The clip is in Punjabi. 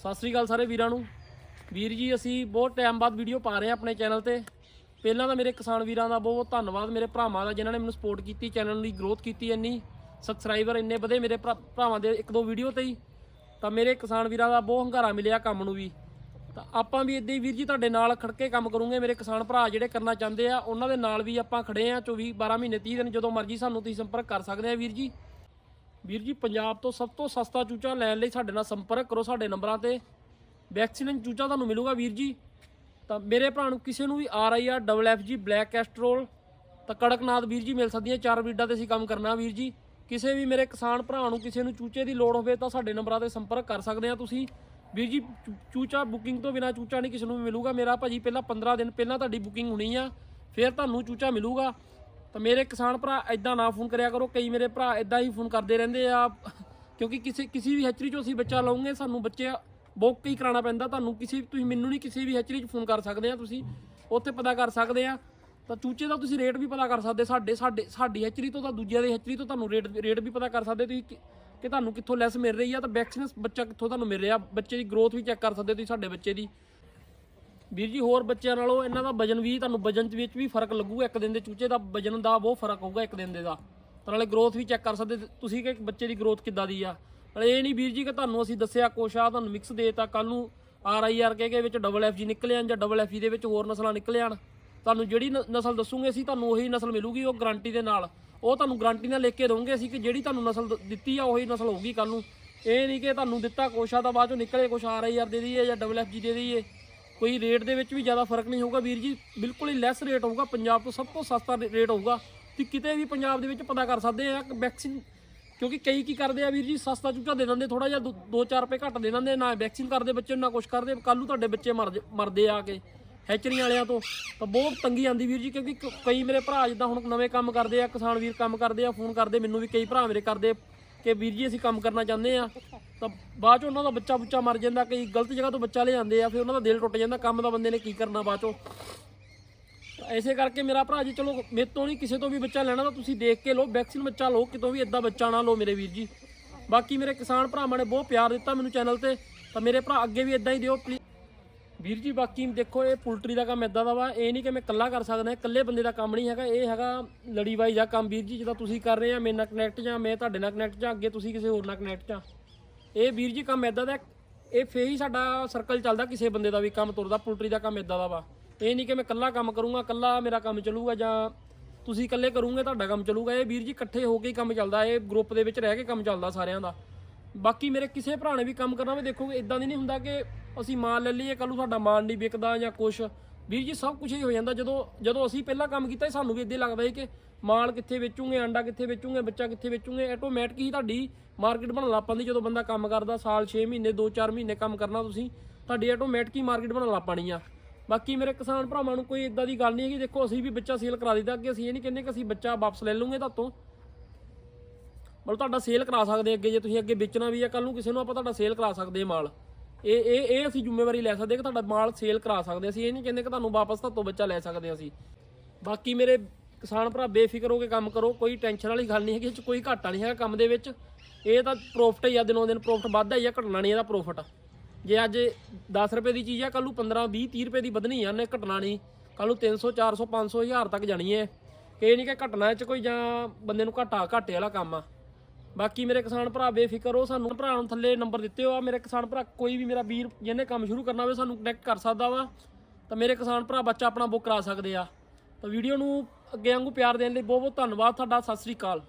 ਸਤਿ ਸ੍ਰੀ ਅਕਾਲ ਸਾਰੇ ਵੀਰਾਂ ਨੂੰ। ਵੀਰ ਜੀ, ਅਸੀਂ ਬਹੁਤ ਟਾਈਮ ਬਾਅਦ ਵੀਡੀਓ ਪਾ ਰਹੇ ਹਾਂ ਆਪਣੇ ਚੈਨਲ ਤੇ। ਪਹਿਲਾਂ ਤਾਂ ਮੇਰੇ ਕਿਸਾਨ ਵੀਰਾਂ ਦਾ ਬਹੁਤ ਧੰਨਵਾਦ। ਮੇਰੇ ਭਰਾਵਾਂ ਦਾ, ਜਿਨ੍ਹਾਂ ਨੇ ਮੈਨੂੰ ਸਪੋਰਟ ਕੀਤੀ ਚੈਨਲ ਦੀ ਗਰੋਥ ਕੀਤੀ ਇੰਨੀ। ਸਬਸਕ੍ਰਾਈਬਰ ਇੰਨੇ ਵਧੇ ਮੇਰੇ ਭਰਾ- ਭਰਾਵਾਂ ਦੇ ਇੱਕ ਦੋ ਵੀਡੀਓ ਤੇ ਹੀ। ਤਾਂ ਮੇਰੇ ਕਿਸਾਨ ਵੀਰਾਂ ਦਾ ਬਹੁਤ ਹੰਗਾਰਾ ਮਿਲਿਆ ਕੰਮ ਨੂੰ ਵੀ। ਤਾਂ ਆਪਾਂ ਵੀ ਇਦਾਂ ਹੀ ਵੀਰ ਜੀ, ਤੁਹਾਡੇ ਨਾਲ ਖੜ ਕੇ ਕੰਮ ਕਰੂੰਗੇ। ਮੇਰੇ ਕਿਸਾਨ ਭਰਾ ਜਿਹੜੇ ਕਰਨਾ ਚਾਹੁੰਦੇ ਆ, ਉਹਨਾਂ ਦੇ ਨਾਲ ਵੀ ਆਪਾਂ ਖੜੇ ਆ। 24 12 ਮਹੀਨੇ 30 ਦਿਨ ਜਦੋਂ ਮਰਜ਼ੀ ਸਾਨੂੰ ਤੁਸੀਂ ਸੰਪਰਕ ਕਰ ਸਕਦੇ ਆ ਵੀਰ ਜੀ। ਵੀਰ ਜੀ, ਪੰਜਾਬ ਤੋਂ ਸਭ ਤੋਂ ਸਸਤਾ ਚੂਚਾ ਲੈਣ ਲਈ ਸਾਡੇ ਨਾਲ ਸੰਪਰਕ ਕਰੋ ਸਾਡੇ ਨੰਬਰਾਂ ਤੇ। ਵੈਕਸੀਨਨ ਚੂਚਾ ਤੁਹਾਨੂੰ ਮਿਲੂਗਾ ਵੀਰ ਜੀ। ਤਾਂ ਮੇਰੇ ਭਰਾ ਨੂੰ ਕਿਸੇ ਨੂੰ ਵੀ R I R double F G black Castrol ਤਾਂ ਕੜਕਨਾਥ ਵੀਰ ਜੀ ਮਿਲ ਸਕਦੀਆਂ। ਚਾਰ ਬੀਡਾਂ ਤੇ ਅਸੀਂ ਕੰਮ ਕਰਨਾ ਵੀਰ ਜੀ। ਕਿਸੇ ਵੀ ਮੇਰੇ ਕਿਸਾਨ ਭਰਾ ਨੂੰ ਕਿਸੇ ਨੂੰ ਚੂਚੇ ਦੀ ਲੋੜ ਹੋਵੇ ਤਾਂ ਸਾਡੇ ਨੰਬਰਾਂ ਤੇ ਸੰਪਰਕ ਕਰ ਸਕਦੇ ਆ ਤੁਸੀਂ। ਵੀਰ ਜੀ, ਚੂ- ਚੂਚਾ ਬੁਕਿੰਗ ਤੋਂ ਬਿਨਾ ਚੂਚਾ ਨਹੀਂ ਕਿਸੇ ਨੂੰ ਵੀ ਮਿਲੂਗਾ। ਮੇਰਾ ਭਾਜੀ ਪਹਿਲਾਂ 15 ਦਿਨ ਪਹਿਲਾਂ ਤੁਹਾਡੀ ਬੁਕਿੰਗ ਹੋਣੀ ਆ। ਫਿਰ ਤੁਹਾਨੂੰ ਚੂਚਾ ਮਿਲੂਗਾ। ਤਾਂ ਮੇਰੇ ਕਿਸਾਨ ਭਰਾ ਐਦਾਂ ਨਾ ਫੋਨ ਕਰਿਆ ਕਰੋ, ਕਈ ਮੇਰੇ ਭਰਾ ਐਦਾਂ ਹੀ ਫੋਨ ਕਰਦੇ ਰਹਿੰਦੇ ਆ। ਕਿਉਂਕਿ ਕਿਸੇ ਕਿਸੇ ਵੀ ਹੈਚਰੀ ਚੋਂ ਅਸੀਂ ਬੱਚਾ ਲਵਾਂਗੇ, ਸਾਨੂੰ ਬੱਚੇ ਬੁੱਕ ਹੀ ਕਰਾਉਣਾ ਪੈਂਦਾ। ਤੁਹਾਨੂੰ ਕਿਸੇ, ਤੁਸੀਂ ਮੈਨੂੰ ਨਹੀਂ ਕਿਸੇ ਵੀ ਹੈਚਰੀ 'ਚ ਫੋਨ ਕਰ ਸਕਦੇ ਆ ਤੁਸੀਂ, ਉੱਥੇ ਪਤਾ ਕਰ ਸਕਦੇ ਆ। ਤਾਂ ਚੂਚੇ ਦਾ ਤੁਸੀਂ ਰੇਟ ਵੀ ਪਤਾ ਕਰ ਸਕਦੇ, ਸਾਡੇ ਸਾਡੇ, ਸਾਡੀ ਹੈਚਰੀ ਤੋਂ ਤਾਂ ਦੂਜਿਆਂ ਦੇ ਹੈਚਰੀ ਤੋਂ ਤੁਹਾਨੂੰ ਰੇਟ ਰੇਟ ਵੀ ਪਤਾ ਕਰ ਸਕਦੇ। ਤੁਸੀਂ ਕਿ ਕਿ ਤੁਹਾਨੂੰ ਕਿੱਥੋਂ ਲੈਸ ਮਿਲ ਰਹੀ ਆ, ਤਾਂ ਵੈਕਸੀਨ ਬੱਚਾ ਕਿੱਥੋਂ ਤੁਹਾਨੂੰ ਮਿਲ ਰਿਹਾ? ਬੱਚੇ ਦੀ ਗਰੋਥ ਵੀ ਚੈੱਕ ਕਰ ਸਕਦੇ ਤੁਸੀਂ, ਸਾਡੇ ਬੱਚੇ ਦੀ। ਵੀਰ ਜੀ, ਹੋਰ ਬੱਚਿਆਂ ਨਾਲੋਂ ਇਹਨਾਂ ਦਾ ਵਜਨ ਵੀ, ਤੁਹਾਨੂੰ ਵਜਨ ਦੇ ਵਿੱਚ ਵੀ ਫ਼ਰਕ ਲੱਗੂਗਾ, ਇੱਕ ਦਿਨ ਦੇ ਚੂਚੇ ਦਾ ਵਜਨ ਦਾ ਬਹੁਤ ਫ਼ਰਕ ਹੋਊਗਾ ਇੱਕ ਦਿਨ ਦੇ ਦਾ। ਤਾਂ ਨਾਲੇ ਗਰੋਥ ਵੀ ਚੈੱਕ ਕਰ ਸਕਦੇ ਤੁਸੀਂ ਕਿ ਬੱਚੇ ਦੀ ਗਰੋਥ ਕਿੱਦਾਂ ਦੀ ਆ? ਨਾਲੇ ਇਹ ਨਹੀਂ ਵੀਰ ਜੀ ਕਿ ਤੁਹਾਨੂੰ ਅਸੀਂ ਦੱਸਿਆ ਕੁਛ ਆ, ਤੁਹਾਨੂੰ ਮਿਕਸ ਦੇਤਾ ਕੱਲ ਨੂੰ ਆਰ ਆਈ ਆਰ ਕੇ ਵਿੱਚ ਡਬਲ ਐਫ ਜੀ ਨਿਕਲੇ ਆਣ ਜਾਂ ਡਬਲ ਐਫ ਦੇ ਵਿੱਚ ਹੋਰ ਨਸਲਾਂ ਨਿਕਲੇ ਆਣ ਤੁਹਾਨੂੰ ਜਿਹੜੀ ਨ- ਨਸਲ ਦੱਸੂਗੇ ਅਸੀਂ, ਤੁਹਾਨੂੰ ਉਹੀ ਨਸਲ ਮਿਲੂਗੀ ਉਹ ਗਾਰੰਟੀ ਦੇ ਨਾਲ। ਉਹ ਤੁਹਾਨੂੰ ਗਾਰੰਟੀ ਨਾਲ ਲਿਖ ਕੇ ਦਵਾਂਗੇ ਅਸੀਂ ਕਿ ਜਿਹੜੀ ਤੁਹਾਨੂੰ ਨਸਲ ਦ- ਦਿੱਤੀ ਆ, ਉਹੀ ਨਸਲ ਹੋਊਗੀ ਕੱਲ ਨੂੰ। ਇਹ ਨਹੀਂ ਕਿ ਤੁਹਾਨੂੰ ਦਿੱਤਾ ਕੋਸ਼ਾ ਆ, ਤਾਂ ਬਾਅਦ ਚੋਂ ਨਿਕਲੇ ਕੁਛ ਆਰ ਆਈ ਆਰ ਦੇ ਦਈਏ ਜਾਂ ਡਬਲ ਐਫ ਜੀ ਦੇ ਦਈਏ। ਕੋਈ ਰੇਟ ਦੇ ਵਿੱਚ ਵੀ ਜ਼ਿਆਦਾ ਫ਼ਰਕ ਨਹੀਂ ਹੋਊਗਾ ਵੀਰ ਜੀ, ਬਿਲਕੁਲ ਹੀ ਲੈਸ ਰੇਟ ਹੋਊਗਾ, ਪੰਜਾਬ ਤੋਂ ਸਭ ਤੋਂ ਸਸਤਾ ਰੇਟ ਹੋਊਗਾ। ਤੇ ਕਿਤੇ ਵੀ ਪੰਜਾਬ ਦੇ ਵਿੱਚ ਪਤਾ ਕਰ ਸਕਦੇ ਆ ਵੈਕਸੀਨ ਕਿਉਂਕਿ ਕਈ ਕੀ ਕਰਦੇ ਆ ਵੀਰ ਜੀ, ਸਸਤਾ ਚੂਚਾ ਦੇ ਦਿੰਦੇ ਥੋੜਾ ਜਿਹਾ 2-4 ਰੁਪਏ ਘੱਟ ਦੇ ਦਿੰਦੇ, ਨਾ ਵੈਕਸੀਨ ਕਰਦੇ ਬੱਚੇ, ਨੂੰ ਨਾ ਕੁਛ ਕਰਦੇ ਕੱਲ ਨੂੰ ਤੁਹਾਡੇ ਬੱਚੇ ਮਰ ਮਰਦੇ ਆ ਕੇ ਹੈਚਰੀਆਂ ਵਾਲਿਆਂ ਤੋਂ। ਤਾਂ ਬਹੁਤ ਤੰਗੀ ਆਂਦੀ ਵੀਰ ਜੀ, ਕਿਉਂਕਿ ਕ- ਕਈ ਮੇਰੇ ਭਰਾ ਜਿੱਦਾਂ ਹੁਣ ਨਵੇਂ ਕੰਮ ਕਰਦੇ ਆ, ਕਿਸਾਨ ਵੀਰ ਕੰਮ ਕਰਦੇ ਆ, ਫੋਨ ਕਰਦੇ, ਮੈਨੂੰ ਵੀ ਕਈ ਭਰਾ ਮੇਰੇ ਕਰਦੇ ਕਿ ਵੀਰ ਜੀ ਅਸੀਂ ਕੰਮ ਕਰਨਾ ਚਾਹੁੰਦੇ ਆ। ਤਾਂ ਬਾਅਦ ਚ ਉਹਨਾਂ ਦਾ ਬੱਚਾ ਬੁੱਚਾ ਮਰ ਜਾਂਦਾ, ਕਈ ਗਲਤ ਜਗ੍ਹਾ ਤੋਂ ਬੱਚਾ ਲੈ ਜਾਂਦੇ ਆ, ਫਿਰ ਉਹਨਾਂ ਦਾ ਦਿਲ ਟੁੱਟ ਜਾਂਦਾ ਕੰਮ ਦਾ ਬੰਦੇ ਨੇ ਕੀ ਕਰਨਾ ਬਾਅਦ ਚੋਂ। ਤਾਂ ਐਸੇ ਕਰਕੇ ਮੇਰਾ ਭਰਾ ਜੀ, ਚਲੋ ਮੇਰੇ ਤੋਂ ਨਹੀਂ ਕਿਸੇ ਤੋਂ ਵੀ ਬੱਚਾ ਲੈਣਾ ਤਾਂ ਤੁਸੀਂ ਦੇਖ ਕੇ ਲਓ ਵੈਕਸੀਨ ਬੱਚਾ ਲਓ, ਕਿਤੋਂ ਵੀ ਇਦਾਂ ਬੱਚਾ ਨਾ ਲਓ ਮੇਰੇ ਵੀਰ ਜੀ। ਬਾਕੀ ਮੇਰੇ ਕਿਸਾਨ ਭਰਾਵਾਂ ਨੇ ਬਹੁਤ ਪਿਆਰ ਦਿੱਤਾ ਮੈਨੂੰ ਚੈਨਲ ਤੇ, ਤਾਂ ਮੇਰੇ ਭਰਾ ਅੱਗੇ ਵੀ ਇਦਾਂ ਹੀ ਦਿਓ ਪਲੀਜ਼ ਵੀਰ ਜੀ, ਬਾਕੀ ਦੇਖੋ, ਇਹ ਪੋਲਟਰੀ ਦਾ ਕੰਮ ਇਦਾਂ ਦਾ ਵਾ, ਇਹ ਨਹੀਂ ਕਿ ਮੈਂ ਇਕੱਲਾ ਕਰ ਸਕਦਾ, ਇਕੱਲੇ ਬੰਦੇ ਦਾ ਕੰਮ ਨਹੀਂ ਹੈਗਾ, ਇਹ ਹੈਗਾ ਲੜੀਵਾਈ ਦਾ ਕੰਮ। ਵੀਰ ਜੀ, ਜਿੱਦਾਂ ਤੁਸੀਂ ਕਰ ਰਹੇ ਆ, ਮੇਰੇ ਨਾਲ ਕਨੈਕਟ ਜਾਂ ਮੈਂ ਤੁਹਾਡੇ ਨਾਲ ਕਨੈਕਟ ਜਾਂ ਅੱਗੇ ਤੁਸੀਂ ਕਿਸੇ ਹੋਰ ਨਾਲ ਕਨੈਕਟ ਜਾਂ ਇਹ ਵੀਰ ਜੀ ਕੰਮ ਇਦਾਂ ਦਾ ਇਹ ਫੇ ਹੀ ਸਾਡਾ ਸਰਕਲ ਚੱਲਦਾ ਕਿਸੇ ਬੰਦੇ ਦਾ ਵੀ, ਕੰਮ ਤੁਰਦਾ ਪੋਲਟਰੀ ਦਾ ਕੰਮ ਇਦਾਂ ਦਾ ਵਾ। ਇਹ ਨਹੀਂ ਕਿ ਮੈਂ ਇਕੱਲਾ ਕੰਮ ਕਰੂੰਗਾ, ਇਕੱਲਾ ਮੇਰਾ ਕੰਮ ਚੱਲੂਗਾ ਜਾਂ ਤੁਸੀਂ ਇਕੱਲੇ ਕਰੋਗੇ, ਤੁਹਾਡਾ ਕੰਮ ਚੱਲੂਗਾ। ਇਹ ਵੀਰ ਜੀ ਇਕੱਠੇ ਹੋ ਕੇ ਹੀ ਕੰਮ ਚੱਲਦਾ, ਇਹ ਗਰੁੱਪ ਦੇ ਵਿੱਚ ਰਹਿ ਕੇ ਕੰਮ ਚੱਲਦਾ ਸਾਰਿਆਂ ਦਾ। ਬਾਕੀ ਮੇਰੇ ਕਿਸੇ ਭਰਾ ਨੇ ਵੀ ਕੰਮ ਕਰਨਾ ਵੀ ਦੇਖੋਗੇ ਇਦਾਂ ਦੀ ਨਹੀਂ ਹੁੰਦਾ ਕਿ ਅਸੀਂ ਮਾਲ ਲੈ ਲਈਏ ਕੱਲ ਨੂੰ ਸਾਡਾ ਮਾਲ ਨਹੀਂ ਵਿਕਦਾ ਜਾਂ ਕੁਛ। ਵੀਰ ਜੀ ਸਭ ਕੁਝ ਹੀ ਹੋ ਜਾਂਦਾ। ਜਦੋਂ ਜਦੋਂ ਅਸੀਂ ਪਹਿਲਾਂ ਕੰਮ ਕੀਤਾ ਸੀ, ਸਾਨੂੰ ਵੀ ਇਦਾਂ ਲੱਗਦਾ ਸੀ ਕਿ ਮਾਲ ਕਿੱਥੇ ਵੇਚੂਗੇ ਆਂਡਾ ਕਿੱਥੇ ਵੇਚੂਗੇ ਬੱਚਾ ਕਿੱਥੇ ਵੇਚੂਗੇ। ਆਟੋਮੈਟਿਕ ਹੀ ਤੁਹਾਡੀ ਮਾਰਕੀਟ ਬਣਨ ਲੱਗ ਪੈਂਦੀ। ਜਦੋਂ ਬੰਦਾ ਕੰਮ ਕਰਦਾ ਸਾਲ 6 ਮਹੀਨੇ 2-4 ਮਹੀਨੇ ਕੰਮ ਕਰਨਾ ਤੁਸੀਂ ਤੁਹਾਡੀ ਆਟੋਮੈਟਿਕ ਹੀ ਮਾਰਕੀਟ ਬਣਨ ਲੱਗ ਪਾਣੀ ਆ। ਬਾਕੀ ਮੇਰੇ ਕਿਸਾਨ ਭਰਾਵਾਂ ਨੂੰ ਕੋਈ ਇਦਾਂ ਦੀ ਗੱਲ ਨਹੀਂ ਹੈਗੀ। ਦੇਖੋ ਅਸੀਂ ਵੀ ਬੱਚਾ ਸੇਲ ਕਰਾ ਦਿੱਤਾ। ਅੱਗੇ ਅਸੀਂ ਇਹ ਨਹੀਂ ਕਹਿੰਦੇ ਕਿ ਅਸੀਂ ਬੱਚਾ ਵਾਪਸ ਲੈ ਲਵਾਂਗੇ ਤੁਹਾਤੋਂ ਮਤਲਬ ਤੁਹਾਡਾ ਸੇਲ ਕਰਾ ਸਕਦੇ ਅੱਗੇ। ਜੇ ਤੁਸੀਂ ਅੱਗੇ ਵੇਚਣਾ ਵੀ ਆ ਕੱਲ ਨੂੰ ਕਿਸੇ ਨੂੰ ਆਪਾਂ ਤੁਹਾਡਾ ਸੇਲ ਕਰਾ ਸਕਦੇ ਹਾਂ ਮਾਲ। ਇਹ ਇਹ ਇਹ ਅਸੀਂ ਜ਼ਿੰਮੇਵਾਰੀ ਲੈ ਸਕਦੇ ਕਿ ਤੁਹਾਡਾ ਮਾਲ ਸੇਲ ਕਰਾ ਸਕਦੇ ਹਾਂ। ਅਸੀਂ ਇਹ ਨਹੀਂ ਕਹਿੰਦੇ ਕਿ ਤੁਹਾਨੂੰ ਵਾਪਸ ਤੁਹਾਤੋਂ ਬੱਚਾ ਲੈ ਸਕਦੇ ਹਾਂ ਅਸੀਂ। ਬਾਕੀ ਮੇਰੇ ਕਿਸਾਨ ਭਰਾ ਬੇਫਿਕਰ ਹੋ ਕੇ ਕੰਮ ਕਰੋ, ਕੋਈ ਟੈਨਸ਼ਨ ਵਾਲੀ ਗੱਲ ਨਹੀਂ ਹੈਗੀ, ਇਹ 'ਚ ਕੋਈ ਘਾਟਾ ਨਹੀਂ ਹੈਗਾ ਕੰਮ ਦੇ ਵਿੱਚ। ਇਹ ਤਾਂ ਪ੍ਰੋਫਿਟ ਹੀ ਆ ਦਿਨੋਂ ਦਿਨ ਪ੍ਰੋਫਿਟ ਵੱਧਦਾ ਹੀ ਆ, ਘਟਣਾ ਨਹੀਂ ਇਹਦਾ ਪ੍ਰੋਫਿਟ ਜੇ ਅੱਜ 10 ਰੁਪਏ ਦੀ ਚੀਜ਼ ਆ ਕੱਲ ਨੂੰ 15 20 30 ਰੁਪਏ ਦੀ ਵਧਣੀ ਆ ਨੇ ਘਟਣਾ ਨਹੀਂ। ਕੱਲ ਨੂੰ 300 400 500 1000 ਤੱਕ ਜਾਣੀ ਹੈ। ਇਹ ਨਹੀਂ ਕਿ ਘਟਣਾ ਚ ਕੋਈ ਜਾਂ ਬੰਦੇ ਨੂੰ ਘਾਟਾ, ਘਾਟੇ ਵਾਲਾ ਕੰਮ ਆ। ਬਾਕੀ ਮੇਰੇ ਕਿਸਾਨ ਭਰਾ ਬੇਫਿਕਰ ਹੋ ਸਾਨੂੰ ਭਰਾ ਨੂੰ ਥੱਲੇ ਨੰਬਰ ਦਿੱਤੇ ਹੋ ਆ। ਮੇਰੇ ਕਿਸਾਨ ਭਰਾ ਕੋਈ ਵੀ ਮੇਰਾ ਵੀਰ ਜਿਹਨੇ ਕੰਮ ਸ਼ੁਰੂ ਕਰਨਾ ਹੋਵੇ, ਸਾਨੂੰ ਕਨੈਕਟ ਕਰ ਸਕਦਾ ਵਾ। ਤਾਂ ਮੇਰੇ ਕਿਸਾਨ ਭਰਾ ਬੱਚਾ ਆਪਣਾ ਬੁੱਕ ਕਰਾ ਸਕਦੇ ਆ। ਤਾਂ ਵੀਡੀਓ ਨੂੰ ਅੱਗੇ ਵਾਂਗੂ ਪਿਆਰ ਦੇਣ ਲਈ ਬਹੁਤ ਬਹੁਤ ਧੰਨਵਾਦ, ਤੁਹਾਡਾ, ਸਤਿ ਸ੍ਰੀ ਅਕਾਲ।